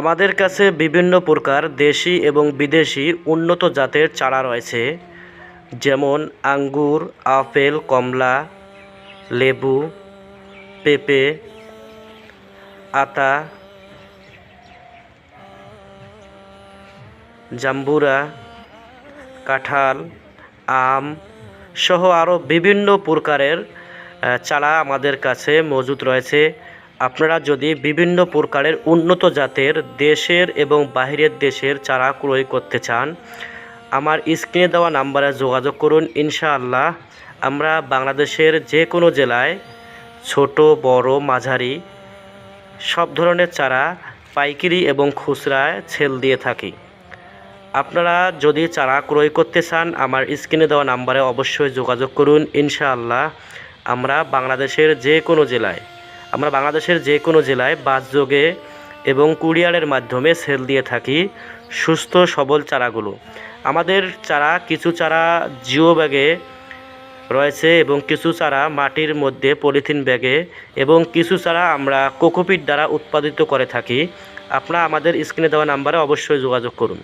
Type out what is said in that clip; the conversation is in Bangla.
আমাদের কাছে বিভিন্ন প্রকার দেশি এবং বিদেশি উন্নত জাতের চারা রয়েছে, যেমন আঙ্গুর, আপেল, কমলা, লেবু, পেঁপে, আতা, জাম্বুরা, কাঁঠাল, আম সহ আরও বিভিন্ন প্রকারের চারা আমাদের কাছে মজুদ রয়েছে। আপনারা যদি বিভিন্ন প্রকারের উন্নত জাতের দেশের এবং বাহিরের দেশের চারা ক্রয় করতে চান, আমার স্ক্রিনে দেওয়া নাম্বারে যোগাযোগ করুন ইনশাআল্লাহ। আমরা বাংলাদেশের যে কোনো জেলায় ছোট, বড়, মাঝারি সব ধরনের চারা পাইকারি এবং খুচরায় ছেল দিয়ে থাকি। আপনারা যদি চারা ক্রয় করতে চান, আমার স্ক্রিনে দেওয়া নাম্বারে অবশ্যই যোগাযোগ করুন ইনশাআল্লাহ। আমরা বাংলাদেশের যে কোনো জেলায় আমরা বাংলাদেশের যে কোনো জেলায় বাসযোগে এবং কুরিয়ারের মাধ্যমে সেল দিয়ে থাকি সুস্থ, সবল চারাগুলো। আমাদের চারা, কিছু চারা জিও ব্যাগে রয়েছে এবং কিছু চারা মাটির মধ্যে পলিথিন ব্যাগে এবং কিছু চারা আমরা কোকোপিট দ্বারা উৎপাদিত করে থাকি। আপনারা আমাদের স্ক্রিনে দেওয়া নাম্বারে অবশ্যই যোগাযোগ করুন।